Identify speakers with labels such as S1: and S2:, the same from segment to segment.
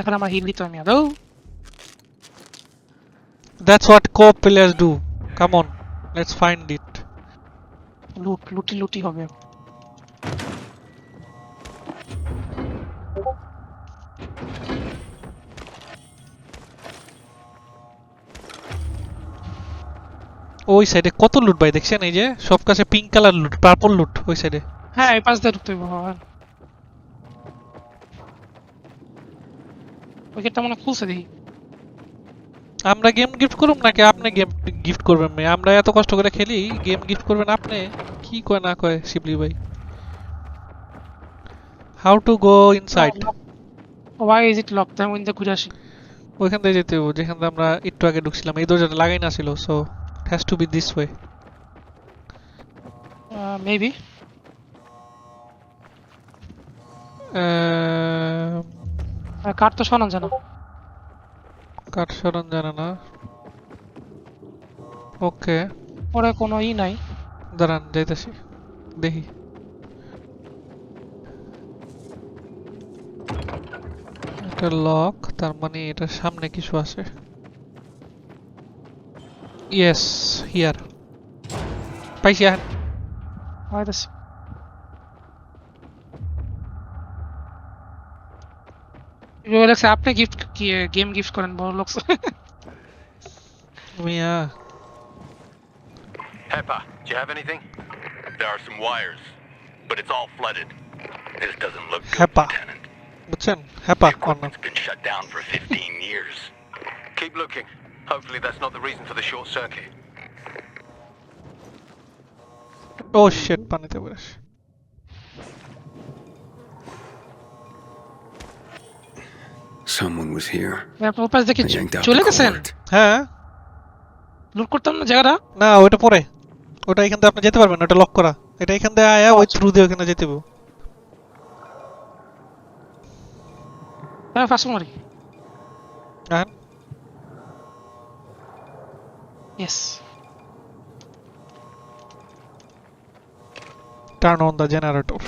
S1: এখানে আমার হিল দিতে আমি
S2: That's what co-op players do. Come on, let's find it.
S1: লুট লুটি লুটি হবে।
S2: ওই সাইডে কত লুট ভাই দেখছেন এই যে? সব কাছে পিঙ্ক কালার লুট পার্পল লুট ওই সাইডে
S1: হ্যাঁ এই পাশ দিয়ে ঢুকতে হবে গেটটা মনে খুলছে দেখি।
S2: আমরা গেম গিফট করুম নাকি আপনি গেম গিফট করবেন মেয়ে আমরা এত কষ্ট করে খেলি গেম গিফট করবেন আপনি? কি কয় না কয় শিবলি ভাই? How to go inside
S1: why is it lock তাই মধ্যে ঘুরে আসি।
S2: ওইখান থেকে যেতে হবে যেখান থেকে আমরা একটু আগে ঢুকছিলাম। এই দরজাটা লাগাই না ছিল so has to be this way
S1: maybe কার তো শোনা জানা?
S2: কাঠ সরণ জানে না। ওকে।
S1: পরে কোনো ই নাই।
S2: দাঁড়ান যাইতেছি। দেখি। এটা লক তার মানে এটার সামনে কিছু আছে। ইয়েস হিয়ার পাইছি আহেন
S1: হয়তো লেখছে আপনি গিফট গেম গিফট করেন বড় লোক
S2: মিয়া
S3: Peppa, do you have anything? There are some wires, but it's all flooded. This doesn't look good,
S2: Peppa.
S3: Lieutenant.
S2: বুঝছেন হ্যাপা
S3: The equipment's been shut down for 15 years. Keep looking. Hopefully that's not the reason for the short circuit.
S2: O sheet পানিতে পড়ে
S4: Someone was here.
S1: দেখে চলে গেছেন?
S2: হ্যাঁ।
S1: লুট করতাম না জায়গাটা?
S2: না ওটা পরে। ওটা এখান থেকে আপনি যেতে পারবেন ওটা লক করা। এটা এখান থেকে আয়া ওই থ্রু দিয়ে ওখানে যেতে হবে।
S1: হ্যাঁ ফাঁসু মারি।
S2: আহেন
S1: yes
S2: turn on the generator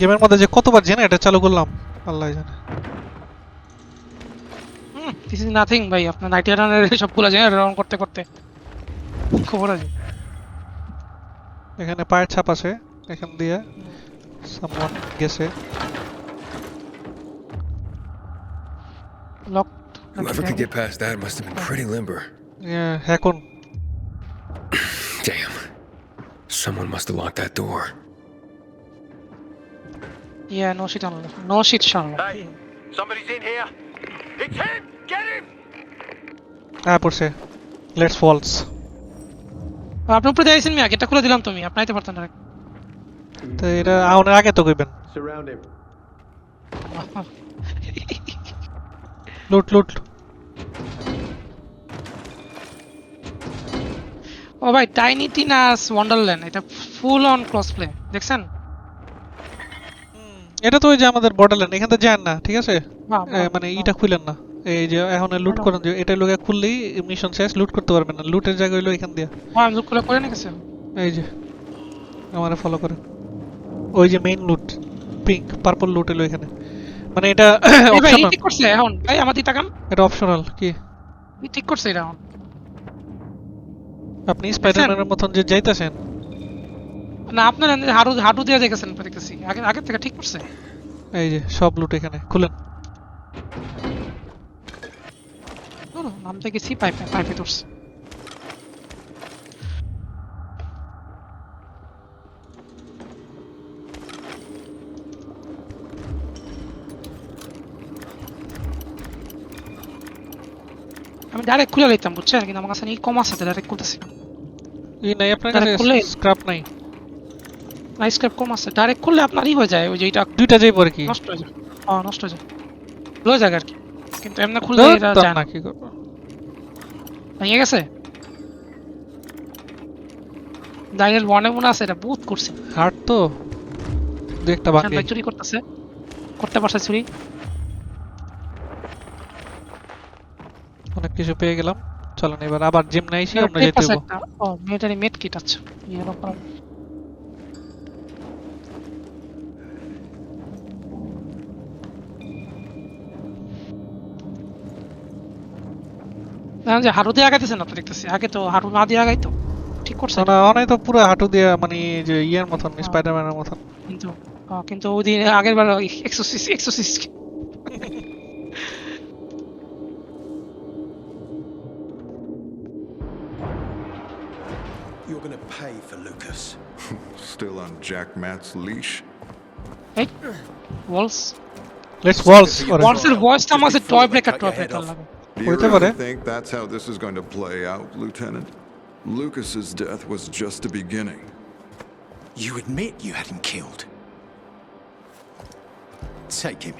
S2: গেমের মধ্যে যে কতবার জেনারেটর চালু করলাম। আল্লাহ জানে।
S1: দিস ইজ নাথিং ভাই আপনার নাইটি রানের সবগুলো জায়গা রাউন্ড করতে করতে। খবর আছে
S2: এখানে পায়ের ছাপ আছে এখান দিয়ে সামওয়ান গেছে।
S1: Lock
S4: Whoever could get past that must have been pretty limber.
S2: এখন
S4: Damn. Someone must have locked that door.
S1: Yeah no shit আনলো নো শিট শানলো
S3: Hey, somebody's in here. It's him! Get him!
S2: হ্যাঁ পড়ছে let's false
S1: আপনি উপরে যাইছেন মিয়া গেটটা খুলে দিলাম তুমি আপনি আইতে পারতেন না
S2: তো এটা আউনের আগে তো কইবেন
S5: Surround him.
S2: লুট লুট
S1: ও ভাই টাইনি টিনাস ওয়ান্ডারল্যান্ড এটা ফুল অন ক্রস প্লে দেখছেন
S2: এটা তো ওই যে আমাদের বর্ডারল্যান্ড এখান থেকে যান না ঠিক আছে? মানে। ইটা খুলেন না। এই যে এখন লুট করেন যে এটা লোকে খুললেই মিশন শেষ লুট করতে পারবেন না। লুটের জায়গা হইল এখান দিয়ে।
S1: হ্যাঁ আমি করে করে নিয়েছি
S2: এই যে আমারে ফলো করে ওই যে মেইন লুট পিঙ্ক পার্পল লুট এলো এখানে। মানে এটা অপশনাল
S1: ঠিক করছে এখন? ভাই আমাদের তাকান
S2: এটা অপশনাল কি?
S1: ঠিক করছে এটা এখন।
S2: আপনি স্পাইডারম্যানের মতন যে যাইতাছেন
S1: না আপনার এমনি হাডু দিয়ে দেখেছেন দেখতেছি আগে আগে থেকে ঠিক করছে।
S2: এই যে সব লুট এখানে খুলেন।
S1: নামতে গেছি পাইপে পাইপে ধরছে। আমি ডাইরেক্ট খুলে লইতাম বুঝছেন? কিন্তু আমার কাছে ই কম আছে ডাইরেক্ট খুলতেছি।
S2: ই নাই আপনার কাছে স্ক্র্যাপ নাই।
S1: না স্ক্র্যাপ কম আছে। ডাইরেক্ট খুললে আপনারই হয়ে যায় ওই যে এটা
S2: দুইটা যাই পরে কি?
S1: নষ্ট হয়ে যায়। হ্যাঁ নষ্ট হয়ে যায়। লয়ে যায় আর কি। কিন্তু এমনি খুললে
S2: ধুর,
S1: এটা যায়
S2: না। কি করব
S1: ভেঙে গেছে? ডাইরেল ওয়ানে মনে আছে এটা বহুত করছে।
S2: হার্ট তো। দু একটা বাকি
S1: চুরি করতেছে। করতে পারছে চুরি।
S2: অনেক কিছু পেয়ে গেলাম। চলেন এবার আবার জিম নাইছি আমরা যেতে হব
S1: ও মিলিটারি মেড কিট আছে। ইয়ে ব্যাপার দেখেন যে হাঁটু দিয়ে আগাইতেছে না তো দেখতেছি আগে তো হাঁটু না দিয়ে আগাইতো ঠিক করছে
S2: না অনেক তো পুরো হাঁটু দিয়ে মানে যে ইয়ের মতন স্পাইডারম্যানের মতন
S1: কিন্তু আহ, কিন্তু ওই দিন আগের বার এক্সোসিস এক্সোসিস
S5: You're gonna pay for Lucas.
S6: Still on Jack Matt's leash?
S1: এই ওয়ালস
S2: লেটস ওয়ালস করে
S1: ওয়ালসের ভয়েসটা আমার কাছে toy breaker
S5: Cut
S1: toy
S5: your head
S1: breaker
S5: off.
S1: লাগে
S6: Do you
S2: Wait a
S6: really
S2: minute.
S6: think that's how this is going to play out, Lieutenant? Lucas's death was just a beginning.
S5: You admit you had him killed. Take him.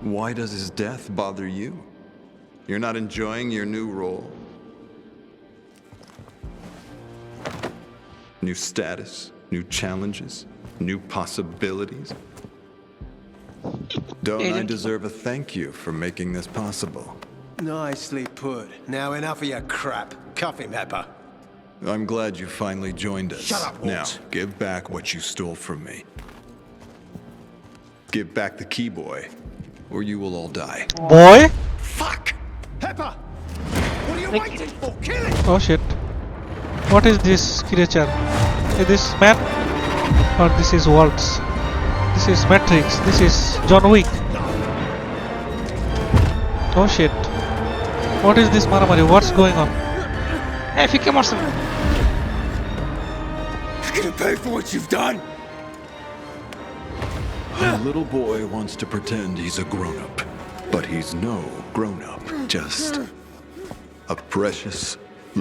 S6: Why does his death bother you? You're not enjoying your new role? New status, new challenges, new possibilities? Don't I deserve a thank you for making this possible?
S5: Nicely put. Now enough of your crap. Cuff him, Hepper.
S6: I'm glad you finally joined us.
S5: Shut up,
S6: Now, give back what you stole from me. Give back the key boy, or you will all die.
S2: Boy?
S5: Fuck! Hepper! What are you waiting for? Kill him!
S2: Oh shit. What is this creature? Is this man? Or this is Waltz? This is Matrix. This is John Wick. Oh shit. What is this Maramari? What's going on?
S1: এই ফিকে মারছেন
S4: You're gonna pay for what you've done.
S6: A little boy wants to pretend he's a grown up, but he's no grown up, just a precious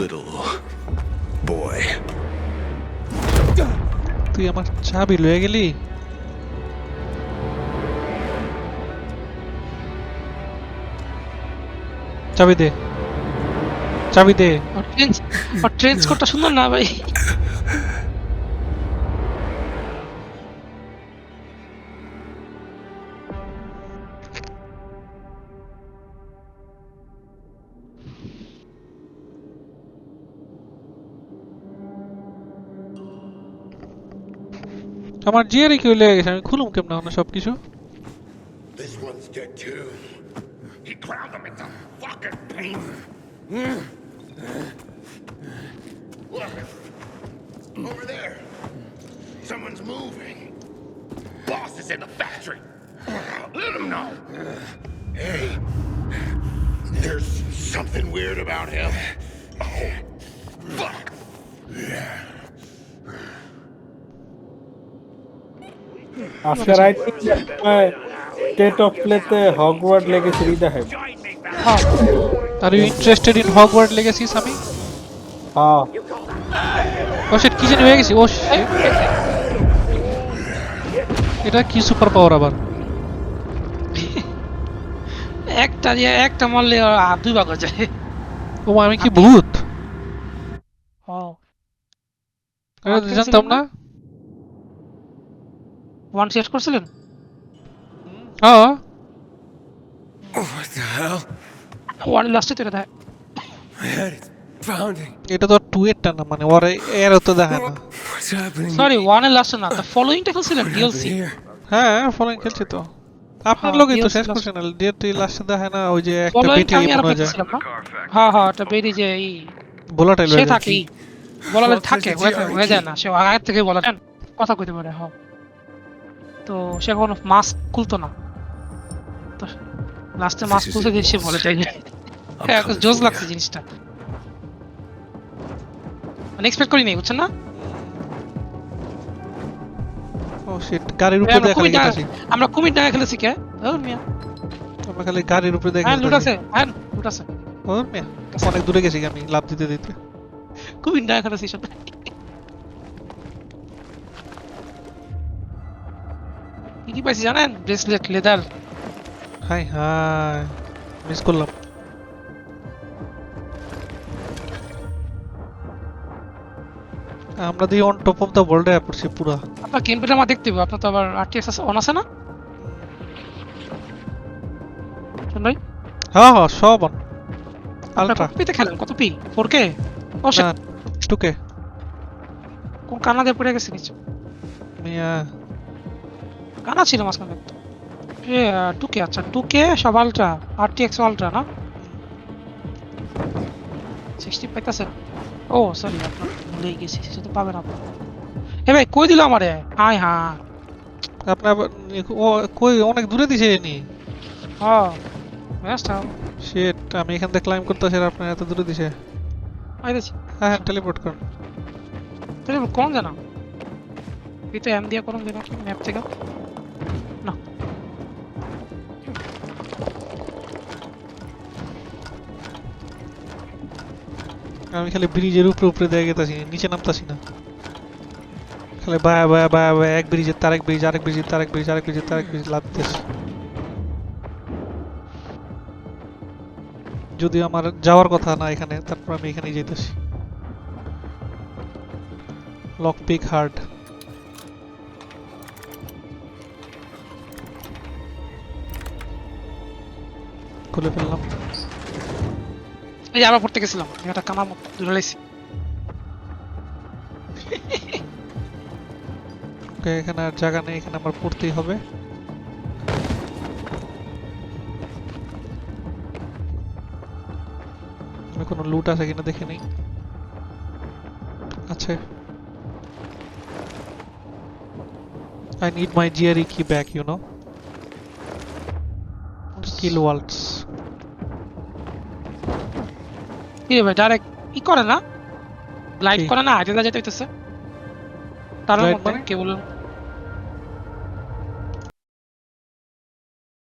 S6: little boy.
S2: তুই আমার চাবি লয়ে গেলি চাবি দে। চাবি দে।
S1: আর ট্রেন আর ট্রেন স্কোরটা সুন্দর না ভাই?
S2: আমার জিয়ারে কি লেগে গেছে আমি খুলুম কেমন এখন সব
S3: This one's dead too. He him into fucking pain. Look. Over there. Someone's moving. Boss is in the factory. Let him know. Hey. There's something weird about him. Oh, fuck.
S7: After I think that uh, my state of
S2: play, the uh, Hogwarts legacy read the head. Are you interested in Hogwarts legacies আমি
S7: হ্যাঁ
S2: ও sheet কি জানি হয়ে গেছি? ও। এটা কি super power আবার?
S1: একটা দিয়ে একটা মারলে আর দুই ভাগ হয়ে যায়।
S2: ও আমি কি ভূত? জানতাম না।
S1: ওয়ান শেষ করছিলেন?
S2: হ্যাঁ।
S4: What the hell?
S1: ওয়ান লাস্টে তো এটা দেয়.
S2: এটা তো টু এর না মানে ওর এর তো দেখা না।
S4: What's happening?
S1: সরি ওয়ানের লাস্টে না দ্য ফলোইংটা খেলছিলেন ডিএলসি
S2: হ্যাঁ ফলোইং খেলছি তো। আপনার
S1: হ্যাঁ,
S2: লোকই তো শেষ করছেন না ডিএটি লাস্টে দেখে না ওই যে একটা বেটি মনে হয় যায়
S1: হ্যাঁ হ্যাঁ এটা বেরি যে এই
S2: বোলাটাই
S1: সে থাকে। বলালে থাকে হয়ে হয়ে যায় না সে আগের থেকে বলা কথা কইতে পারে হ্যাঁ। তো সে কোনো মাস্ক খুলতো না। তো লাস্টে মাস্ক খুলতে দিয়ে সে বলে চাই হ্যাঁ জোস লাগছে জিনিসটা মানে এক্সপেক্ট করিনি বুঝছেন না
S2: ও শিট গাড়ির উপরে দেখা
S1: কুমির আমরা কুমির ডাঙা খেলেছি কে ও মিয়া
S2: আমরা খালি গাড়ির উপরে দেখে
S1: হ্যাঁ লুট আছে হ্যাঁ লুট আছে
S2: ও মিয়া অনেক দূরে গেছি আমি লাভ দিতে দিতে
S1: কুমির ডাঙা খেলেছি সব কি কি পাইছি জানেন bracelet leather
S2: high high miss করলাম আমরা দিয়ে on top of the world এ পড়ছি পুরা।
S1: আপনার প্লেটা আমার দেখতে হবে আপনার তো আবার আরটিএস আছে অন আছে না? ভাই?
S2: হ্যাঁ হ্যাঁ সব অন আলট্রা
S1: পিতে খেলেন? কত পি ফোর কে ও shit,
S2: না টুকে
S1: কোন কানা দিয়ে পড়ে গেছে নিচে?
S2: মিয়া
S1: কানা ছিল মাঝখানে টু কে আচ্ছা টু কে সব আলট্রা আরটিএক্স আলট্রা না? সিক্সটি পাইতেছেন। ও সরি আপনার ভুলেই গেছি সেটা তো পাবেন আপনি এ ভাই কই দিল আমারে? হাই হ্যাঁ।
S2: আপনার ও কই অনেক দূরে দিছে নি
S1: হ্যাঁ বেস্ট
S2: শিট আমি এখান থেকে ক্লাইম করতেছি আর আপনার এত দূরে দিছে।
S1: আইতেছি
S2: হ্যাঁ হ্যাঁ টেলিপোর্ট করুন
S1: তাহলে কোন জানা? তো এম দিয়া করুন দিন ম্যাপ থেকে।
S2: আমি খালি ব্রিজের উপরে উপরে দিয়ে গেতাছি, নিচে নামতাছি না। খালি বায়া বায়া বায়া বায়া এক ব্রিজের তার এক ব্রিজ, আরেক ব্রিজের তার এক ব্রিজ, আরেক ব্রিজের তার এক ব্রিজ লাভ দিতেছি যদি আমার যাওয়ার কথা না এখানে, তারপর আমি এখানেই যেতেছি লক পিক হার্ড খুলে ফেললাম।
S1: এই যে আবার পড়তে গেছিলাম। এটা কানা মত দূরে লাইছি
S2: ওকে এখানে আর জায়গা নেই এখানে আমার পড়তেই হবে। কোনো লুট আছে কিনা দেখে নেই। আছে। I need my GRE key back, you know. Kill waltz.
S1: কি রে ভাই ডাইরেক্ট ই করে না?
S2: লাইক
S1: করে না হাইতে যেতে হইতেছে। তার মধ্যে
S2: মানে?
S1: কেবল